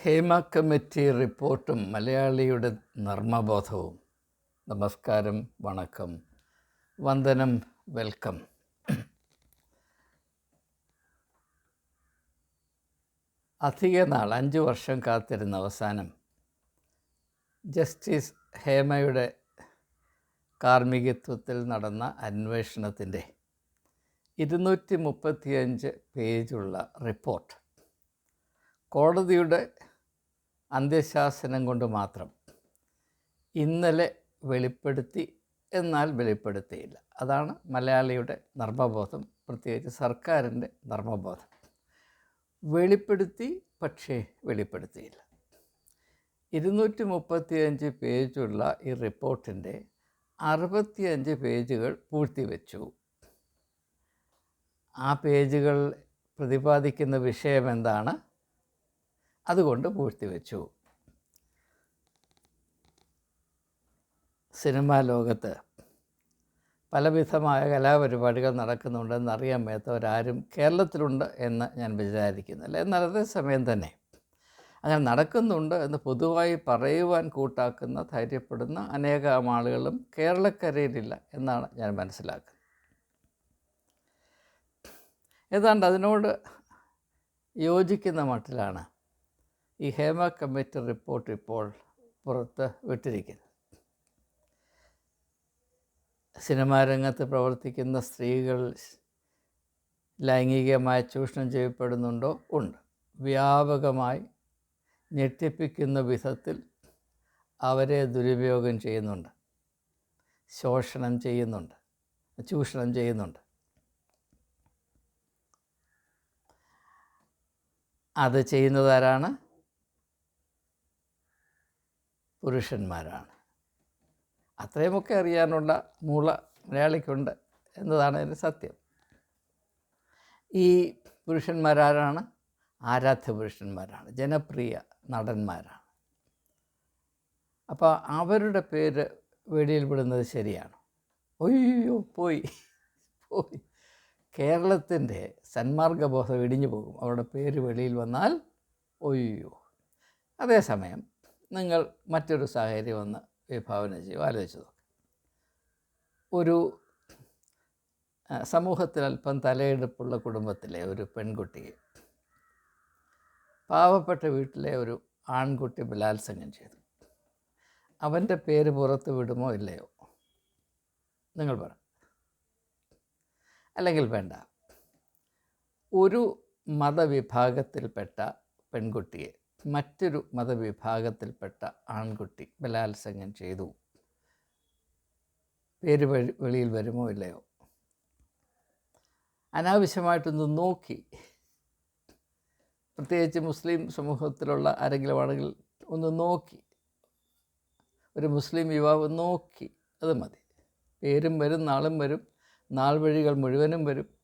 Hema committee റിപ്പോർട്ടും മലയാളിയുടെ നർമ്മബോധവും. നമസ്കാരം വണക്കം. വന്ദനം വെൽക്കം. അധിക നാൾ അഞ്ച് വർഷം കാത്തിരുന്ന അവസാനം ജസ്റ്റിസ് ഹേമയുടെ കാർമ്മികത്വത്തിൽ നടന്ന അന്വേഷണത്തിന്റെ ഇരുന്നൂറ്റി മുപ്പത്തിയഞ്ച് പേജുള്ള റിപ്പോർട്ട് കോടതിയുടെ അന്ത്യശാസനം കൊണ്ട് മാത്രം. ഇന്നലെ വെളിപ്പെടുത്തി എന്നാൽ വെളിപ്പെടുത്തിയില്ല. അതാണ് മലയാളിയുടെ നർമ്മബോധം പ്രത്യേകിച്ച് സർക്കാരിന്റെ നർമ്മബോധം വെളിപ്പെടുത്തി പക്ഷേ വെളിപ്പെടുത്തിയില്ല. ഇരുന്നൂറ്റി മുപ്പത്തിയഞ്ച് പേജുള്ള ഈ റിപ്പോർട്ടിന്റെ അറുപത്തിയഞ്ച് പേജുകൾ പൂഴ്ത്തിവെച്ചു. ആ പേജുകൾ പ്രതിപാദിക്കുന്ന വിഷയം എന്താണ്? അതുകൊണ്ട് പൂഴ്ത്തിവെച്ചു. സിനിമാ ലോകത്ത് പലവിധമായ കലാപരിപാടികൾ നടക്കുന്നുണ്ടെന്ന് അറിയാൻ മേത്തവരാരും കേരളത്തിലുണ്ട് എന്ന് ഞാൻ വിചാരിക്കുന്നില്ല. എന്നാൽ അതേസമയം തന്നെ അങ്ങനെ നടക്കുന്നുണ്ട് എന്ന് പൊതുവായി പറയുവാൻ കൂട്ടാക്കുന്ന ധൈര്യപ്പെടുന്ന അനേകം ആളുകളും കേരളക്കരയിലില്ല എന്നാണ് ഞാൻ മനസ്സിലാക്കുന്നത്. ഏതാണ്ട് അതിനോട് യോജിക്കുന്ന മട്ടിലാണ് ഈ ഹേമ കമ്മിറ്റി റിപ്പോർട്ട് ഇപ്പോൾ പുറത്ത് വിട്ടിരിക്കുന്നത് സിനിമാ രംഗത്ത് പ്രവർത്തിക്കുന്ന സ്ത്രീകൾ ലൈംഗികമായി ചൂഷണം ചെയ്യപ്പെടുന്നുണ്ടോ? ഉണ്ട്. വ്യാപകമായി ഞെട്ടിപ്പിക്കുന്ന വിധത്തിൽ അവരെ ദുരുപയോഗം ചെയ്യുന്നുണ്ട്. ശോഷണം ചെയ്യുന്നുണ്ട്. ചൂഷണം ചെയ്യുന്നുണ്ട്. അത് ചെയ്യുന്നതാരാണ്? പുരുഷന്മാരാണ്. അത്രയുമൊക്കെ അറിയാനുള്ള മൂള മലയാളിക്കുണ്ട് എന്നതാണ് അതിന്റെ സത്യം. ഈ പുരുഷന്മാരാരാണ്? ആരാധ്യ പുരുഷന്മാരാണ്. ജനപ്രിയ നടന്മാരാണ്. അപ്പോൾ അവരുടെ പേര് വെടിയിൽ വിടുന്നത് ശരിയാണ്. ഒയ്യോ പോയി പോയി. കേരളത്തിന്റെ സന്മാർഗബോധം ഇടിഞ്ഞു പോകും. അവരുടെ പേര് വെളിയിൽ വന്നാൽ ഒയ്യോ അതേസമയം നിങ്ങൾ മറ്റൊരു സാഹചര്യം ഒന്ന് വിഭാവന ചെയ്യുക. ആലോചിച്ച് നോക്കുക ഒരു സമൂഹത്തിൽ അല്പം തലയെടുപ്പുള്ള കുടുംബത്തിലെ ഒരു പെൺകുട്ടിയെ പാവപ്പെട്ട വീട്ടിലെ ഒരു ആൺകുട്ടി ബലാത്സംഗം ചെയ്തു. അവന്റെ പേര് പുറത്ത് വിടുമോ ഇല്ലയോ? നിങ്ങൾ പറ. അല്ലെങ്കിൽ വേണ്ട. ഒരു മതവിഭാഗത്തിൽപ്പെട്ട പെൺകുട്ടിയെ മറ്റൊരു മതവിഭാഗത്തിൽപ്പെട്ട ആൺകുട്ടി ബലാത്സംഗം ചെയ്തു. പേര് വെളിയിൽ വരുമോ ഇല്ലയോ? അനാവശ്യമായിട്ടൊന്ന് നോക്കി. പ്രത്യേകിച്ച് മുസ്ലിം സമൂഹത്തിലുള്ള ആരെങ്കിലും ആണെങ്കിൽ ഒന്ന് നോക്കി. ഒരു മുസ്ലിം യുവാവ് നോക്കി. അത് മതി. പേരും വരും നാളും വരും നാൾ വഴികൾ മുഴുവനും വരും.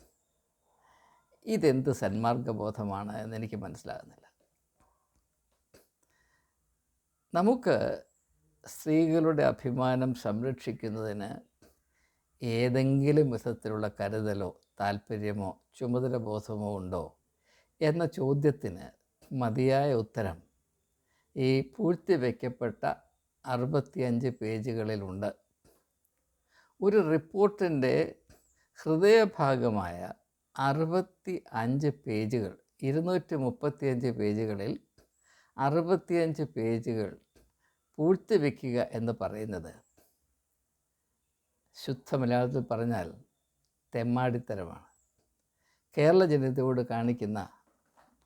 ഇതെന്ത് സന്മാർഗബോധമാണ് എന്നെനിക്ക് മനസ്സിലാകുന്നില്ല. നമുക്ക് സ്ത്രീകളുടെ അഭിമാനം സംരക്ഷിക്കുന്നതിന് ഏതെങ്കിലും വിധത്തിലുള്ള കരുതലോ താല്പര്യമോ ചുമതല ബോധമോ ഉണ്ടോ എന്ന ചോദ്യത്തിന് മതിയായ ഉത്തരം ഈ പൂഴ്ത്തി വയ്ക്കപ്പെട്ട അറുപത്തിയഞ്ച് പേജുകളിലുണ്ട്. ഒരു റിപ്പോർട്ടിന്റെ ഹൃദയഭാഗമായ അറുപത്തി അഞ്ച് പേജുകൾ ഇരുന്നൂറ്റി മുപ്പത്തിയഞ്ച് പേജുകളിൽ അറുപത്തിയഞ്ച് പേജുകൾ പൂഴ്ത്തിവെക്കുക എന്ന് പറയുന്നത്. ശുദ്ധ മലയാളത്തിൽ പറഞ്ഞാൽ തെമ്മാടിത്തരമാണ്. കേരള ജനതയോട് കാണിക്കുന്ന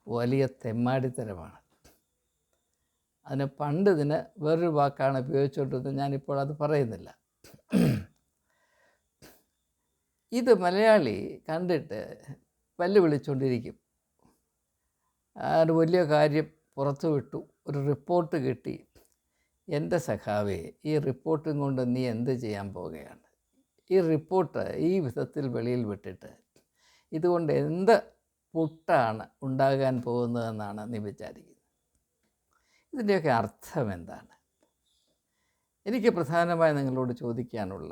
വലിയ തെമ്മാടിത്തരമാണ്. അതിന് പണ്ട് ഇതിന് വേറൊരു വാക്കാണ് ഉപയോഗിച്ചുകൊണ്ടിരുന്നത്. ഞാനിപ്പോൾ അത് പറയുന്നില്ല. ഇത് മലയാളി കണ്ടിട്ട് പല്ല് വിളിച്ചുകൊണ്ടിരിക്കും അത് വലിയ കാര്യം പുറത്തു വിട്ടു ഒരു റിപ്പോർട്ട് കിട്ടി. എന്റെ സഖാവേ ഈ റിപ്പോർട്ടും കൊണ്ട് നീ എന്ത് ചെയ്യാൻ പോവുകയാണ്? ഈ റിപ്പോർട്ട് ഈ വിധത്തിൽ വെളിയിൽ വിട്ടിട്ട് ഇതുകൊണ്ട് എന്ത് പുട്ടാണ് ഉണ്ടാകാൻ പോകുന്നതെന്നാണ് നീ വിചാരിക്കുന്നത്? ഇതിന്റെയൊക്കെ അർത്ഥം എന്താണ്? എനിക്ക് പ്രധാനമായി നിങ്ങളോട് ചോദിക്കാനുള്ള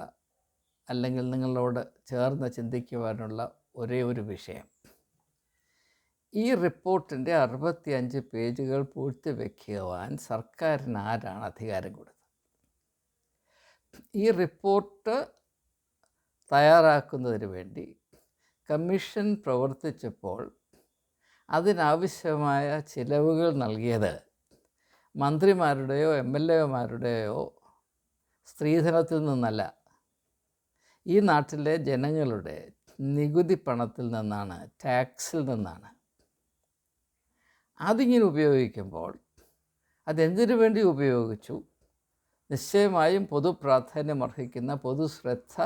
അല്ലെങ്കിൽ നിങ്ങളോട് ചേർന്ന് ചിന്തിക്കുവാനുള്ള ഒരേ ഒരു വിഷയം ഈ റിപ്പോർട്ടിന്റെ അറുപത്തിയഞ്ച് പേജുകൾ പൂഴ്ത്തി വയ്ക്കുവാൻ സർക്കാരിന് ആരാണ് അധികാരം കൊടുത്തത്? ഈ റിപ്പോർട്ട് തയ്യാറാക്കുന്നതിന് വേണ്ടി കമ്മീഷൻ പ്രവർത്തിച്ചപ്പോൾ അതിനാവശ്യമായ ചിലവുകൾ നൽകിയത് മന്ത്രിമാരുടെയോ എം എൽ എമാരുടെയോ സ്ത്രീധനത്തിൽ നിന്നല്ല. ഈ നാട്ടിലെ ജനങ്ങളുടെ നികുതി പണത്തിൽ നിന്നാണ് ടാക്സിൽ നിന്നാണ്. അതിങ്ങനെ ഉപയോഗിക്കുമ്പോൾ അതെന്തിനു വേണ്ടി ഉപയോഗിച്ചു? നിശ്ചയമായും പൊതു പ്രാധാന്യം അർഹിക്കുന്ന പൊതു ശ്രദ്ധ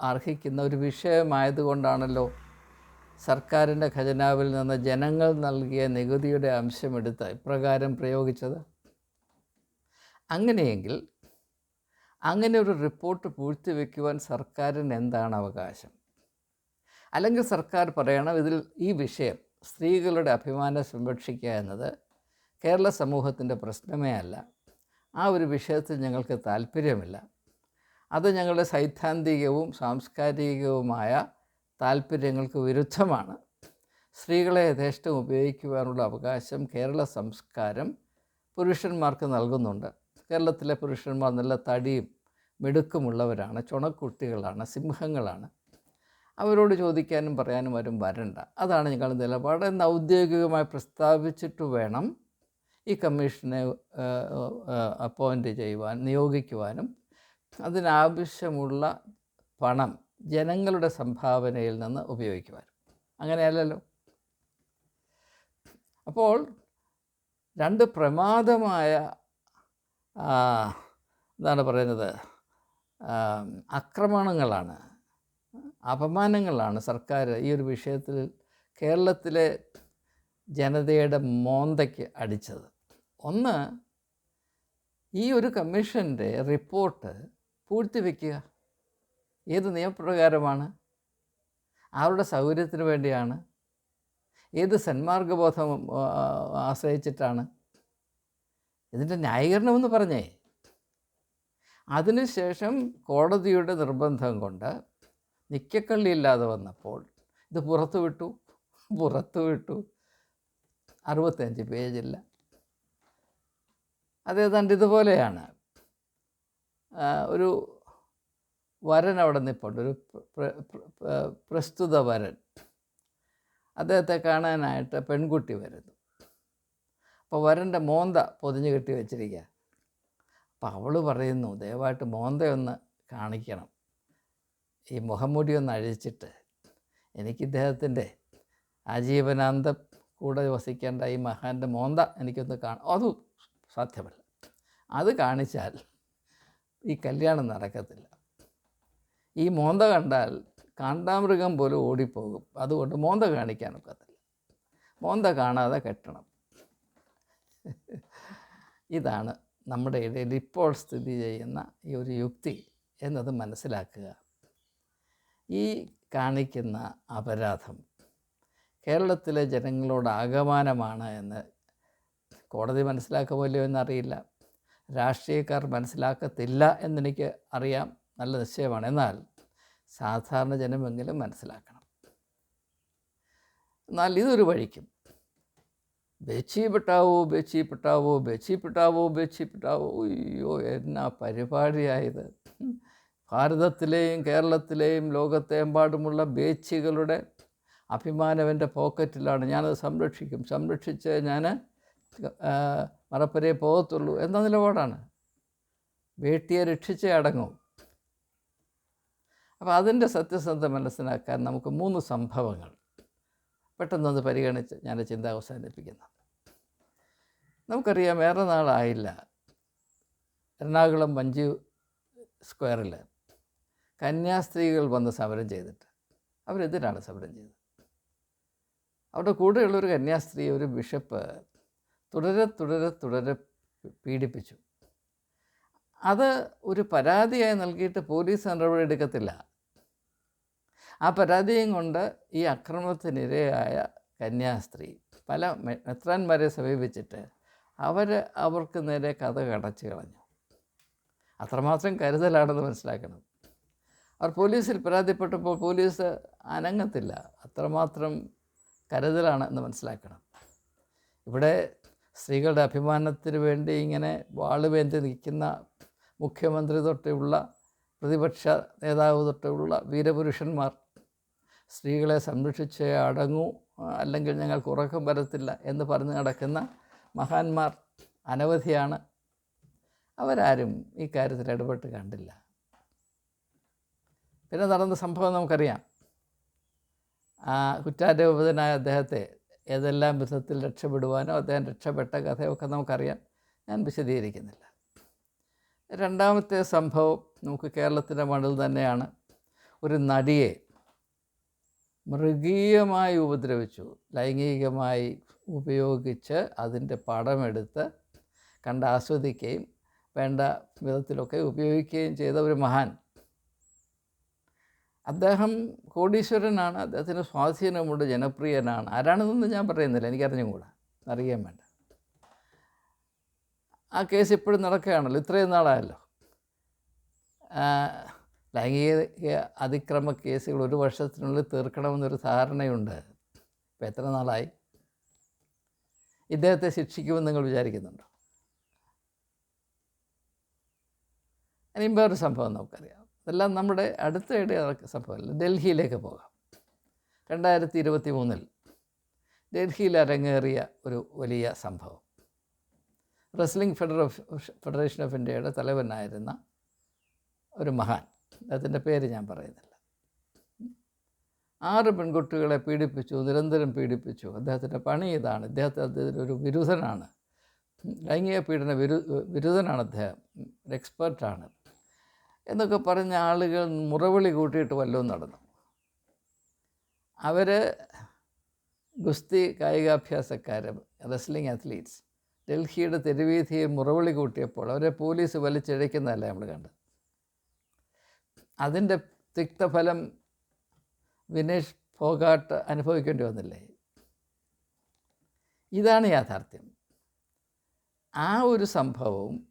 അർഹിക്കുന്ന ഒരു വിഷയമായതുകൊണ്ടാണല്ലോ സർക്കാരിന്റെ ഖജനാവിൽ നിന്ന് ജനങ്ങൾ നൽകിയ നികുതിയുടെ അംശമെടുത്ത് ഇപ്രകാരം പ്രയോഗിച്ചത്. അങ്ങനെയെങ്കിൽ അങ്ങനെ ഒരു റിപ്പോർട്ട് പൂഴ്ത്തിവെക്കുവാൻ സർക്കാരിന് എന്താണ് അവകാശം? അല്ലെങ്കിൽ സർക്കാർ പറയണം ഇതിൽ ഈ വിഷയം സ്ത്രീകളുടെ അഭിമാനം സംരക്ഷിക്കുക എന്നത് കേരള സമൂഹത്തിന്റെ പ്രശ്നമേ അല്ല. ആ ഒരു വിഷയത്തിൽ ഞങ്ങൾക്ക് താല്പര്യമില്ല. അത് ഞങ്ങളുടെ സൈദ്ധാന്തികവും സാംസ്കാരികവുമായ താല്പര്യങ്ങൾക്ക് വിരുദ്ധമാണ്. സ്ത്രീകളെ യഥേഷ്ടം ഉപയോഗിക്കുവാനുള്ള അവകാശം കേരള സംസ്കാരം പുരുഷന്മാർക്ക് നൽകുന്നുണ്ട്. കേരളത്തിലെ പുരുഷന്മാർ നല്ല തടിയും മിടുക്കുമുള്ളവരാണ് ചുണക്കുട്ടികളാണ് സിംഹങ്ങളാണ്. അവരോട് ചോദിക്കാനും പറയാനും ആരും വരണ്ട. അതാണ് ഞങ്ങളുടെ നിലപാട്. എന്ന് ഔദ്യോഗികമായി പ്രസ്താവിച്ചിട്ട് വേണം ഈ കമ്മീഷനെ അപ്പോയിന്റ് ചെയ്യുവാൻ നിയോഗിക്കുവാനും. അതിനാവശ്യമുള്ള പണം ജനങ്ങളുടെ സംഭാവനയിൽ നിന്ന് ഉപയോഗിക്കുവാനും. അങ്ങനെയല്ലല്ലോ? അപ്പോൾ രണ്ട് പ്രമാദമായ എന്താണ് പറയുന്നത് ആക്രമണങ്ങളാണ് അപമാനങ്ങളാണ് സർക്കാർ ഈ ഒരു വിഷയത്തിൽ കേരളത്തിലെ ജനതയുടെ മോന്തയ്ക്ക് അടിച്ചത്. ഒന്ന് ഈ ഒരു കമ്മീഷന്റെ റിപ്പോർട്ട് പൂഴ്ത്തിവെക്കുക ഏത് നിയമപ്രകാരമാണ്? ആരുടെ സൗകര്യത്തിന് വേണ്ടിയാണ്? ഏത് സന്മാർഗബോധം ആശ്രയിച്ചിട്ടാണ്? ഇതിന്റെ ന്യായീകരണമെന്ന് പറഞ്ഞേ. അതിനുശേഷം കോടതിയുടെ നിർബന്ധം കൊണ്ട് നിക്കക്കള്ളിയില്ലാതെ വന്നപ്പോൾ ഇത് പുറത്തു വിട്ടു പുറത്തു വിട്ടു. അറുപത്തഞ്ച് പേജില്ല. അതേതാണ്ട് ഇതുപോലെയാണ്. ഒരു വരൻ അവിടെ നിൽപ്പുണ്ട് ഒരു പ്ര- പ്ര- പ്ര- പ്രസ്തുത വരൻ. അദ്ദേഹത്തെ കാണാനായിട്ട് പെൺകുട്ടി വരുന്നു. അപ്പോൾ വരന്റെ മോന്ത പൊതിഞ്ഞു കെട്ടി വെച്ചിരിക്കുക അപ്പോൾ അവൾ പറയുന്നു ദയവായിട്ട് മോന്തയൊന്ന് കാണിക്കണം. ഈ മുഖംമൂടി ഒന്ന് അഴിച്ചിട്ട് എനിക്ക് ഇദ്ദേഹത്തിന്റെ ആജീവനാന്തം കൂടെ വസിക്കേണ്ട ഈ മഹാന്റെ മോന്ത എനിക്കൊന്ന് കാണാം. അതും സാധ്യമല്ല. അത് കാണിച്ചാൽ ഈ കല്യാണം നടക്കത്തില്ല. ഈ മോന്ത കണ്ടാൽ കാണ്ടാമൃഗം പോലും ഓടിപ്പോകും. അതുകൊണ്ട് മോന്ത കാണിക്കാൻ ഒക്കത്തില്ല. മോന്ത കാണാതെ കെട്ടണം. ഇതാണ് നമ്മുടെ ഇടയിൽ ഇപ്പോൾ സ്ഥിതി ചെയ്യുന്ന ഈ ഒരു യുക്തി എന്നത് മനസ്സിലാക്കുക. ഈ കാണിക്കുന്ന അപരാധം കേരളത്തിലെ ജനങ്ങളോട് ആകമാനമാണ് എന്ന് കോടതി മനസ്സിലാക്കുമല്ലോ എന്നറിയില്ല. രാഷ്ട്രീയക്കാർ മനസ്സിലാക്കത്തില്ല എന്നെനിക്ക് അറിയാം. നല്ല നിശ്ചയമാണ്. എന്നാൽ സാധാരണ ജനമെങ്കിലും മനസ്സിലാക്കണം. എന്നാൽ ഇതൊരു വഴിക്കും. ബെച്ചി പെട്ടാവോ ബെച്ചി പെട്ടാവോ അയ്യോ എന്നാ പരിപാടിയായത്? ഭാരതത്തിലെയും കേരളത്തിലെയും ലോകത്തെമ്പാടുമുള്ള ബേച്ചികളുടെ അഭിമാനം എന്റെ പോക്കറ്റിലാണ് ഞാനത് സംരക്ഷിക്കും. സംരക്ഷിച്ച് ഞാൻ മറപ്പരയെ പോകത്തുള്ളൂ എന്ന നിലപാടാണ്. വേട്ടിയെ രക്ഷിച്ചേ അടങ്ങും. അപ്പോൾ അതിന്റെ സത്യസന്ധത മനസ്സിലാക്കാൻ നമുക്ക് മൂന്ന് സംഭവങ്ങൾ പെട്ടെന്നൊന്ന് പരിഗണിച്ച് ഞാൻ ചിന്ത അവസാനിപ്പിക്കുന്നു. നമുക്കറിയാം ഏറെ നാളായില്ല. എറണാകുളം വഞ്ചി സ്ക്വയറിൽ കന്യാസ്ത്രീകൾ വന്ന് സമരം ചെയ്തിട്ട്. അവരെതിരാണ് സമരം ചെയ്തത്. അവിടെ കൂടെയുള്ളൊരു കന്യാസ്ത്രീ ഒരു ബിഷപ്പ് തുടരെ തുടരെ തുടരെ പീഡിപ്പിച്ചു. അത് ഒരു പരാതിയായി നൽകിയിട്ട് പോലീസ് നടപടി എടുക്കത്തില്ല. ആ പരാതിയും കൊണ്ട് ഈ അക്രമത്തിനിരയായ കന്യാസ്ത്രീ പല മെത്രാന്മാരെ സമീപിച്ചിട്ട് അവർ അവർക്ക് നേരെ കഥ കടച്ചു കളഞ്ഞു. അത്രമാത്രം കരുതലാണെന്ന് മനസ്സിലാക്കണം. അവർ പോലീസിൽ പരാതിപ്പെട്ടപ്പോൾ പോലീസ് അനങ്ങത്തില്ല. അത്രമാത്രം കരുതലാണ് എന്ന് മനസ്സിലാക്കണം. ഇവിടെ സ്ത്രീകളുടെ അഭിമാനത്തിന് വേണ്ടി ഇങ്ങനെ വാളുവേന്തി നിൽക്കുന്ന മുഖ്യമന്ത്രി തൊട്ടുള്ള പ്രതിപക്ഷ നേതാവ് തൊട്ടുള്ള വീരപുരുഷന്മാർ സ്ത്രീകളെ സംരക്ഷിച്ച് അടങ്ങൂ അല്ലെങ്കിൽ ഞങ്ങൾക്ക് ഉറക്കം വരത്തില്ല എന്ന് പറഞ്ഞ് നടക്കുന്ന മഹാന്മാർ അനവധിയാണ്. അവരാരും ഈ കാര്യത്തിൽ ഇടപെട്ട് കണ്ടില്ല. പിന്നെ നടന്ന സംഭവം നമുക്കറിയാം. ആ കുറ്റാരോപിതനായ അദ്ദേഹത്തെ ഏതെല്ലാം വിധത്തിൽ രക്ഷപ്പെടുവാനോ അദ്ദേഹം രക്ഷപ്പെട്ട കഥയൊക്കെ നമുക്കറിയാം. ഞാൻ വിശദീകരിക്കുന്നില്ല. രണ്ടാമത്തെ സംഭവം നമുക്ക് കേരളത്തിന്റെ മണ്ണിൽ തന്നെയാണ്. ഒരു നടിയെ മൃഗീയമായി ഉപദ്രവിച്ചു ലൈംഗികമായി ഉപയോഗിച്ച് അതിന്റെ പടമെടുത്ത് കണ്ട് ആസ്വദിക്കുകയും വേണ്ട വിധത്തിലൊക്കെ ഉപയോഗിക്കുകയും ചെയ്ത ഒരു മഹാൻ. അദ്ദേഹം കോടീശ്വരനാണ് അദ്ദേഹത്തിന് സ്വാധീനമുണ്ട് ജനപ്രിയനാണ്. ആരാണെന്നൊന്നും ഞാൻ പറയുന്നില്ല എനിക്കറിഞ്ഞുകൂടാ അറിയാൻ വേണ്ട. ആ കേസ് ഇപ്പോഴും നടക്കുകയാണല്ലോ ഇത്രയും നാളായല്ലോ. ലൈംഗിക അതിക്രമ കേസുകൾ ഒരു വർഷത്തിനുള്ളിൽ തീർക്കണമെന്നൊരു ധാരണയുണ്ട്. ഇപ്പം എത്ര നാളായി? ഇദ്ദേഹത്തെ ശിക്ഷിക്കുമെന്ന് നിങ്ങൾ വിചാരിക്കുന്നുണ്ടോ? ഇനിയും വേറൊരു സംഭവം നമുക്കറിയാം. ഇതെല്ലാം നമ്മുടെ അടുത്തിടെ നടക്കുന്ന സംഭവമല്ല. ഡൽഹിയിലേക്ക് പോകാം. രണ്ടായിരത്തി ഇരുപത്തി മൂന്നിൽ ഡൽഹിയിൽ അരങ്ങേറിയ ഒരു വലിയ സംഭവം. റെസ്ലിംഗ് ഫെഡറ ഫെഡറേഷൻ ഓഫ് ഇന്ത്യയുടെ തലവനായിരുന്ന ഒരു മഹാൻ. അദ്ദേഹത്തിന്റെ പേര് ഞാൻ പറയുന്നില്ല. ആറ് പെൺകുട്ടികളെ പീഡിപ്പിച്ചു നിരന്തരം പീഡിപ്പിച്ചു. അദ്ദേഹത്തിന്റെ പണി ഇതാണ്. ഇദ്ദേഹത്തെ അദ്ദേഹത്തിന്റെ ഒരു വിരുദ്ധനാണ്. ലൈംഗിക പീഡന വിരു വിരുദ്ധനാണ് അദ്ദേഹം. എക്സ്പേർട്ടാണ്. എന്നൊക്കെ പറഞ്ഞ ആളുകൾ മുറവിളി കൂട്ടിയിട്ട് വല്ലതും നടന്നു. അവർ ഗുസ്തി കായികാഭ്യാസക്കാർ റെസ്ലിംഗ് അത്ലീറ്റ്സ് ഡൽഹിയുടെ തെരുവീഥിയെ മുറവിളി കൂട്ടിയപ്പോൾ അവരെ പോലീസ് വലിച്ചിഴയ്ക്കുന്നതല്ല നമ്മൾ കണ്ടത്. അതിന്റെ തിക്തഫലം വിനേഷ് ഫോഗാട്ട് അനുഭവിക്കേണ്ടി വന്നില്ലേ? ഇതാണ് യാഥാർത്ഥ്യം. ആ ഒരു സംഭവവും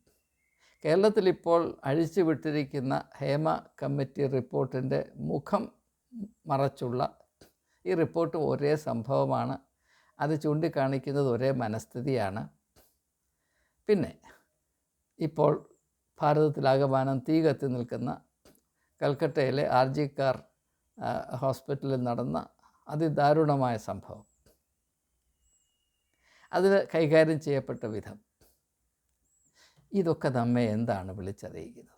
കേരളത്തിലിപ്പോൾ അഴിച്ചു വിട്ടിരിക്കുന്ന ഹേമ കമ്മിറ്റി റിപ്പോർട്ടിന്റെ മുഖം മറച്ചുള്ള ഈ റിപ്പോർട്ട് ഒരേ സംഭവമാണ്. അത് ചൂണ്ടിക്കാണിക്കുന്നത് ഒരേ മനസ്ഥിതിയാണ്. പിന്നെ ഇപ്പോൾ ഭാരതത്തിലാകമാനം തീ കത്തി നിൽക്കുന്ന കൽക്കട്ടയിലെ ആർ ജി കാർ ഹോസ്പിറ്റലിൽ നടന്ന അതിദാരുണമായ സംഭവം. അതിന് കൈകാര്യം ചെയ്യപ്പെട്ട വിധം ഇതൊക്കെ നമ്മെ എന്താണ് വിളിച്ചറിയിക്കുന്നത്?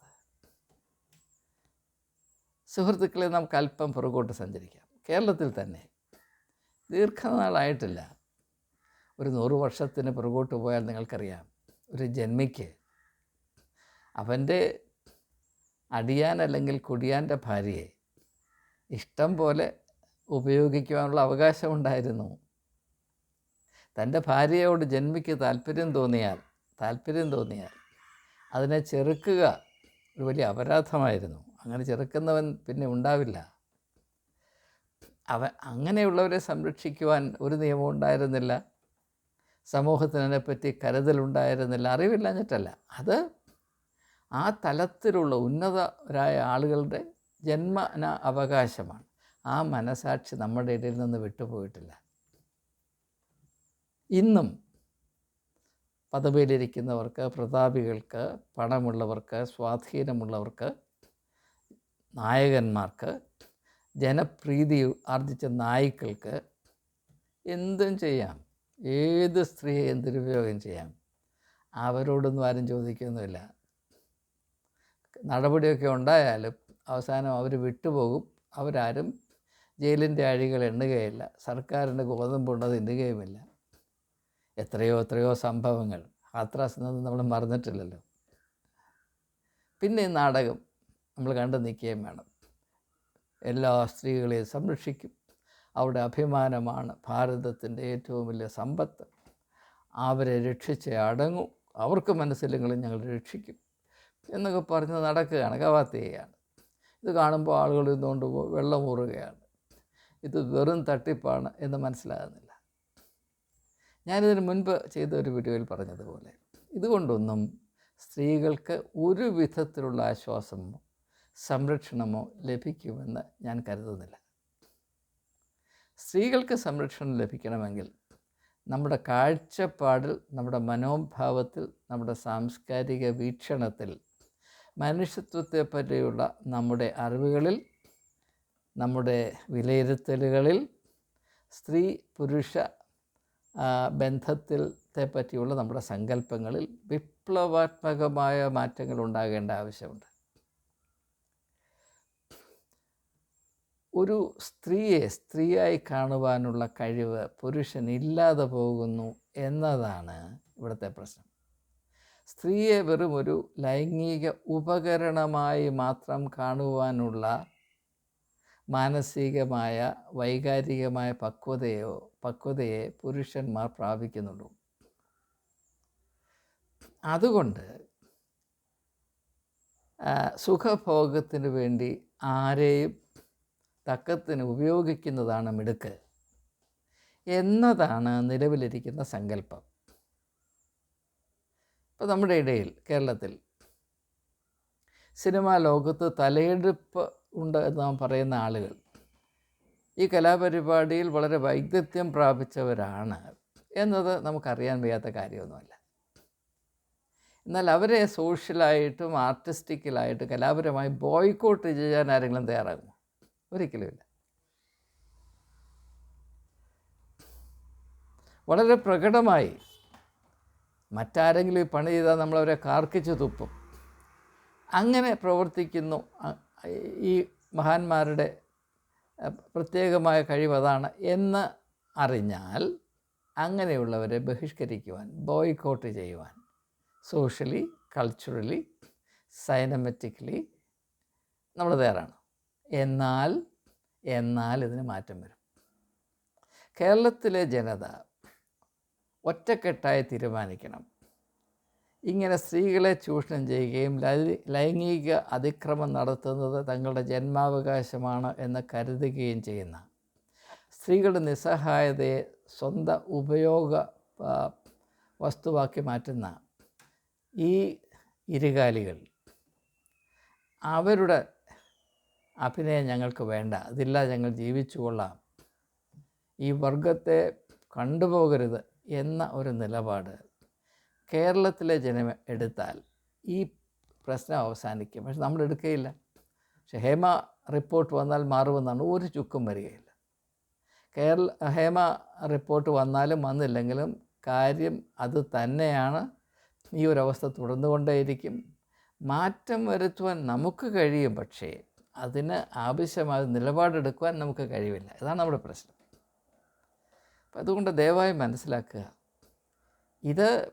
സുഹൃത്തുക്കളെ നമുക്ക് അല്പം പുറകോട്ട് സഞ്ചരിക്കാം. കേരളത്തിൽ തന്നെ ദീർഘനാളായിട്ടില്ല. ഒരു നൂറ് വർഷത്തിന് പുറകോട്ട് പോയാൽ നിങ്ങൾക്കറിയാം ഒരു ജന്മിക്ക് അവന്റെ അടിയാൻ അല്ലെങ്കിൽ കുടിയാന്റെ ഭാര്യയെ ഇഷ്ടം പോലെ ഉപയോഗിക്കുവാനുള്ള അവകാശമുണ്ടായിരുന്നു തന്റെ ഭാര്യയോട് ജന്മിക്ക് താല്പര്യം തോന്നിയാൽ താല്പര്യം തോന്നിയാൽ അതിനെ ചെറുക്കുക ഒരു വലിയ അപരാധമായിരുന്നു. അങ്ങനെ ചെറുക്കുന്നവൻ പിന്നെ ഉണ്ടാവില്ല. അവ അങ്ങനെയുള്ളവരെ സംരക്ഷിക്കുവാൻ ഒരു നിയമവും ഉണ്ടായിരുന്നില്ല. സമൂഹത്തിന് അതിനെപ്പറ്റി കരുതലുണ്ടായിരുന്നില്ല അറിവില്ലാഞ്ഞിട്ടല്ല അത് ആ തലത്തിലുള്ള ഉന്നതരായ ആളുകളുടെ ജന്മന അവകാശമാണ്. ആ മനസാക്ഷി നമ്മുടെ ഇടയിൽ നിന്ന് വിട്ടുപോയിട്ടില്ല. ഇന്നും പദവിയിലിരിക്കുന്നവർക്ക് പ്രതാപികൾക്ക് പണമുള്ളവർക്ക് സ്വാധീനമുള്ളവർക്ക് നായകന്മാർക്ക് ജനപ്രീതി ആർജിച്ച നായ്ക്കൾക്ക് എന്തും ചെയ്യാം. ഏത് സ്ത്രീയെയും ദുരുപയോഗം ചെയ്യാം? അവരോടൊന്നും ആരും ചോദിക്കുന്നുമില്ല. നടപടിയൊക്കെ ഉണ്ടായാലും അവസാനം അവർ വിട്ടുപോകും. അവരാരും ജയിലിന്റെ അഴികൾ എണ്ണുകയില്ല. സർക്കാരിന്റെ ഗോതമ്പുണ്ട് തിന്നുകയുമില്ല. എത്രയോ എത്രയോ സംഭവങ്ങൾ. ഹാത്രാസ് എന്നത് നമ്മൾ മറന്നിട്ടില്ലല്ലോ. പിന്നെ നാടകം നമ്മൾ കണ്ടു നിൽക്കുകയും വേണം. എല്ലാ സ്ത്രീകളെയും സംരക്ഷിക്കും. അവരുടെ അഭിമാനമാണ് ഭാരതത്തിന്റെ ഏറ്റവും വലിയ സമ്പത്ത്. അവരെ രക്ഷിച്ച് അടങ്ങും. അവർക്ക് മനസ്സിലെങ്കിലും ഞങ്ങൾ രക്ഷിക്കും എന്നൊക്കെ പറഞ്ഞ് നടക്കുകയാണ് കവാത്തിയാണ് ഇത് കാണുമ്പോൾ ആളുകൾ ഇന്നുകൊണ്ട് വെള്ളം ഊറുകയാണ്. ഇത് വെറും തട്ടിപ്പാണ് എന്ന് മനസ്സിലാകുന്നില്ല. ഞാനിതിന് മുൻപ് ചെയ്ത ഒരു വീഡിയോയിൽ പറഞ്ഞതുപോലെ ഇതുകൊണ്ടൊന്നും സ്ത്രീകൾക്ക് ഒരു വിധത്തിലുള്ള ആശ്വാസമോ സംരക്ഷണമോ ലഭിക്കുമെന്ന് ഞാൻ കരുതുന്നില്ല. സ്ത്രീകൾക്ക് സംരക്ഷണം ലഭിക്കണമെങ്കിൽ നമ്മുടെ കാഴ്ചപ്പാടിൽ നമ്മുടെ മനോഭാവത്തിൽ നമ്മുടെ സാംസ്കാരിക വീക്ഷണത്തിൽ മനുഷ്യത്വത്തെ പറ്റിയുള്ള നമ്മുടെ അറിവുകളിൽ നമ്മുടെ വിലയിരുത്തലുകളിൽ സ്ത്രീ പുരുഷ ബന്ധത്തിലത്തെ പറ്റിയുള്ള നമ്മുടെ സങ്കല്പങ്ങളിൽ വിപ്ലവാത്മകമായ മാറ്റങ്ങൾ ഉണ്ടാകേണ്ട ആവശ്യമുണ്ട്. ഒരു സ്ത്രീയെ സ്ത്രീയായി കാണുവാനുള്ള കഴിവ് പുരുഷൻ ഇല്ലാതെ പോകുന്നു എന്നതാണ് ഇവിടുത്തെ പ്രശ്നം. സ്ത്രീയെ വെറും ഒരു ലൈംഗിക ഉപകരണമായി മാത്രം കാണുവാനുള്ള മാനസികമായ വൈകാരികമായ പക്വതയോ പക്വതയെ പുരുഷന്മാർ പ്രാപിക്കുന്നുള്ളൂ. അതുകൊണ്ട് സുഖഭോഗത്തിന് വേണ്ടി ആരെയും തക്കത്തിന് ഉപയോഗിക്കുന്നതാണ് മിടുക്ക് എന്നതാണ് നിലവിലിരിക്കുന്ന സങ്കല്പം. ഇപ്പോൾ നമ്മുടെ ഇടയിൽ കേരളത്തിൽ സിനിമാ ലോകത്ത് തലയെടുപ്പ് ഉണ്ട് എന്ന് പറയുന്ന ആളുകൾ. ഈ കലാപരിപാടിയിൽ വളരെ വൈദഗ്ധ്യം പ്രാപിച്ചവരാണ് എന്നത് നമുക്കറിയാൻ വയ്യാത്ത കാര്യമൊന്നുമല്ല. എന്നാൽ അവരെ സോഷ്യലായിട്ടും ആർട്ടിസ്റ്റിക്കലായിട്ടും കലാപരമായി ബോയ്ക്കോട്ട് ചെയ്യാൻ ആരെങ്കിലും തയ്യാറാകുമോ? ഒരിക്കലുമില്ല വളരെ പ്രകടമായി മറ്റാരെങ്കിലും ഈ പണി ചെയ്താൽ നമ്മളവരെ കാർക്കിച്ച് തുപ്പും. അങ്ങനെ പ്രവർത്തിക്കുന്നു ഈ മഹാന്മാരുടെ പ്രത്യേകമായ കഴിവ് അതാണ് എന്ന് അറിഞ്ഞാൽ അങ്ങനെയുള്ളവരെ ബഹിഷ്കരിക്കുവാൻ ബോയ്ക്കോട്ട് ചെയ്യുവാൻ സോഷ്യലി കൾച്ചറലി സൈനമെറ്റിക്കലി നമ്മൾ തയ്യാറാണ്. എന്നാൽ എന്നാൽ ഇതിന് മാറ്റം വരും. കേരളത്തിലെ ജനത ഒറ്റക്കെട്ടായി തീരുമാനിക്കണം. ഇങ്ങനെ സ്ത്രീകളെ ചൂഷണം ചെയ്യുകയും ലൈംഗിക അതിക്രമം നടത്തുന്നത് തങ്ങളുടെ ജന്മാവകാശമാണ് എന്ന് കരുതുകയും ചെയ്യുന്ന. സ്ത്രീകളുടെ നിസ്സഹായതയെ സ്വന്തം ഉപയോഗ വസ്തുവാക്കി മാറ്റുന്ന ഈ ഇരുകാലികൾ. അവരുടെ അഭിനയം ഞങ്ങൾക്ക് വേണ്ട. അതില്ല ഞങ്ങൾ ജീവിച്ചു കൊള്ളാം. ഈ വർഗത്തെ കണ്ടുപോകരുത് എന്ന ഒരു നിലപാട് കേരളത്തിലെ ജനം എടുത്താൽ ഈ പ്രശ്നം അവസാനിക്കും. പക്ഷെ നമ്മൾ എടുക്കുകയില്ല. പക്ഷെ ഹേമ റിപ്പോർട്ട് വന്നാൽ മാറുമെന്നാണ് ഒരു ചുക്കും വരികയില്ല. കേരള ഹേമ റിപ്പോർട്ട് വന്നാലും വന്നില്ലെങ്കിലും കാര്യം അത് തന്നെയാണ്. ഈ ഒരവസ്ഥ തുടർന്നുകൊണ്ടേയിരിക്കും. മാറ്റം വരുത്തുവാൻ നമുക്ക് കഴിയും. പക്ഷേ അതിന് ആവശ്യമായ നിലപാടെടുക്കുവാൻ നമുക്ക് കഴിവില്ല. ഇതാണ് നമ്മുടെ പ്രശ്നം. അപ്പം അതുകൊണ്ട് ദയവായി മനസ്സിലാക്കുക. ഇത്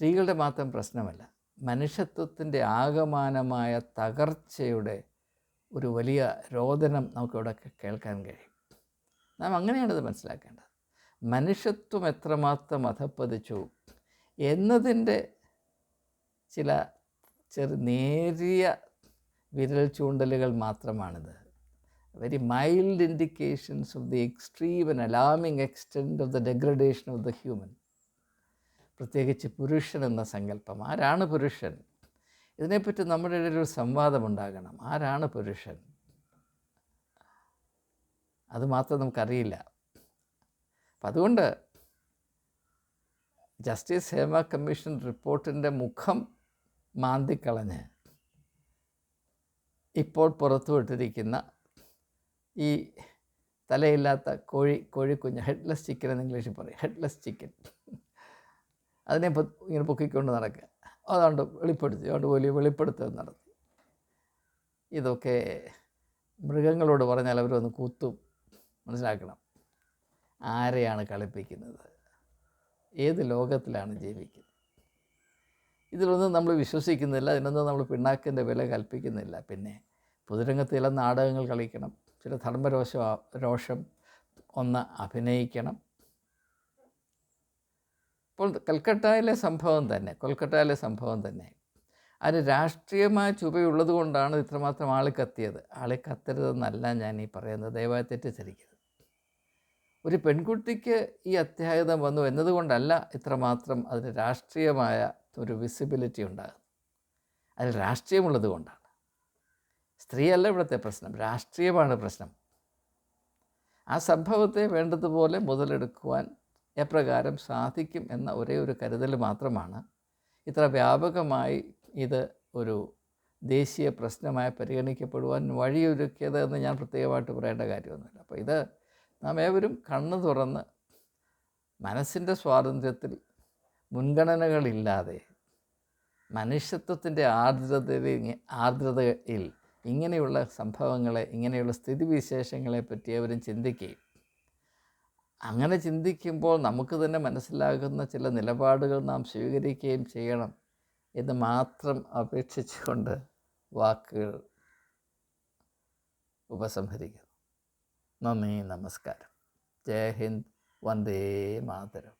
സ്ത്രീകളുടെ മാത്രം പ്രശ്നമല്ല മനുഷ്യത്വത്തിന്റെ ആകമാനമായ തകർച്ചയുടെ ഒരു വലിയ രോദനം നമുക്കിവിടെ കേൾക്കാൻ കഴിയും. നാം അങ്ങനെയാണിത് മനസ്സിലാക്കേണ്ടത്. മനുഷ്യത്വം എത്രമാത്രം അധപ്പതിച്ചു എന്നതിന്റെ ചില ചെറു നേരിയ വിരൽ ചൂണ്ടലുകൾ മാത്രമാണിത്. Very mild indications of the extreme and alarming extend of the degradation of the human പ്രത്യേകിച്ച് പുരുഷൻ എന്ന സങ്കല്പം. ആരാണ് പുരുഷൻ? ഇതിനെപ്പറ്റി നമ്മുടെ ഇടയിൽ ഒരു സംവാദമുണ്ടാകണം. ആരാണ് പുരുഷൻ? അത് മാത്രം നമുക്കറിയില്ല. അപ്പം അതുകൊണ്ട് ജസ്റ്റിസ് ഹേമ കമ്മീഷൻ റിപ്പോർട്ടിന്റെ മുഖം മാന്തിക്കളഞ്ഞ് ഇപ്പോൾ പുറത്തുവിട്ടിരിക്കുന്ന ഈ തലയില്ലാത്ത കോഴി കോഴിക്കുഞ്ഞ് ഹെഡ്ലെസ് ചിക്കൻ എന്ന് ഇംഗ്ലീഷിൽ പറയും. ഹെഡ്ലെസ് ചിക്കൻ അതിനെ ഇങ്ങനെ പൊക്കിക്കൊണ്ട് നടക്കുക. അതുകൊണ്ട് വെളിപ്പെടുത്തി അതുകൊണ്ട് വലിയ വെളിപ്പെടുത്തൽ നടത്തി. ഇതൊക്കെ മൃഗങ്ങളോട് പറഞ്ഞാൽ അവരൊന്ന് കൂത്തും. മനസ്സിലാക്കണം. ആരെയാണ് കളിപ്പിക്കുന്നത്? ഏത് ലോകത്തിലാണ് ജീവിക്കുന്നത്? ഇതിലൊന്നും നമ്മൾ വിശ്വസിക്കുന്നില്ല. ഇതിനൊന്നും നമ്മൾ പിണ്ണാക്കിന്റെ വില കൽപ്പിക്കുന്നില്ല. പിന്നെ പൊതുരംഗത്ത് ചില നാടകങ്ങൾ കളിക്കണം. ചില ധർമ്മരോഷ രോഷം ഒന്ന് അഭിനയിക്കണം. ഇപ്പോൾ കൽക്കട്ടയിലെ സംഭവം തന്നെ കൊൽക്കട്ടയിലെ സംഭവം തന്നെ. അതിന് രാഷ്ട്രീയമായ ചുവയുള്ളത് കൊണ്ടാണ് ഇത്രമാത്രം ആൾ കത്തിയത്. ആളെ കത്തരുതെന്നല്ല ഞാൻ ഈ പറയുന്നത് ദയവായി തെറ്റിദ്ധരിക്കരുത്. ഒരു പെൺകുട്ടിക്ക് ഈ അത്യാഹിതം വന്നു എന്നതുകൊണ്ടല്ല ഇത്രമാത്രം അതിന് രാഷ്ട്രീയമായ ഒരു വിസിബിലിറ്റി ഉണ്ടാകുന്നത്. അതിൽ രാഷ്ട്രീയമുള്ളത് കൊണ്ടാണ്. സ്ത്രീയല്ല ഇവിടുത്തെ പ്രശ്നം രാഷ്ട്രീയമാണ് പ്രശ്നം. ആ സംഭവത്തെ വേണ്ടതുപോലെ മുതലെടുക്കുവാൻ എപ്രകാരം സാധിക്കും എന്ന ഒരേ ഒരു കരുതൽ മാത്രമാണ്. ഇത്ര വ്യാപകമായി ഇത് ഒരു ദേശീയ പ്രശ്നമായി പരിഗണിക്കപ്പെടുവാൻ വഴിയൊരുക്കിയത് എന്ന് ഞാൻ പ്രത്യേകമായിട്ട് പറയേണ്ട കാര്യമൊന്നുമില്ല. അപ്പോൾ ഇത് നാം ഏവരും കണ്ണു തുറന്ന് മനസ്സിന്റെ സ്വാതന്ത്ര്യത്തിൽ മുൻഗണനകളില്ലാതെ മനുഷ്യത്വത്തിന്റെ ആർദ്രതയിൽ ആർദ്രതയിൽ ഇങ്ങനെയുള്ള സംഭവങ്ങളെ ഇങ്ങനെയുള്ള സ്ഥിതിവിശേഷങ്ങളെ പറ്റി അവരും ചിന്തിക്കുകയും അങ്ങനെ ചിന്തിക്കുമ്പോൾ നമുക്ക് തന്നെ മനസ്സിലാകുന്ന ചില നിലപാടുകൾ നാം സ്വീകരിക്കുകയും ചെയ്യണം എന്ന് മാത്രം അപേക്ഷിച്ചുകൊണ്ട് വാക്കുകൾ ഉപസംഹരിക്കുന്നു. നന്ദി നമസ്കാരം. ജയ ഹിന്ദ് വന്ദേ മാതരം.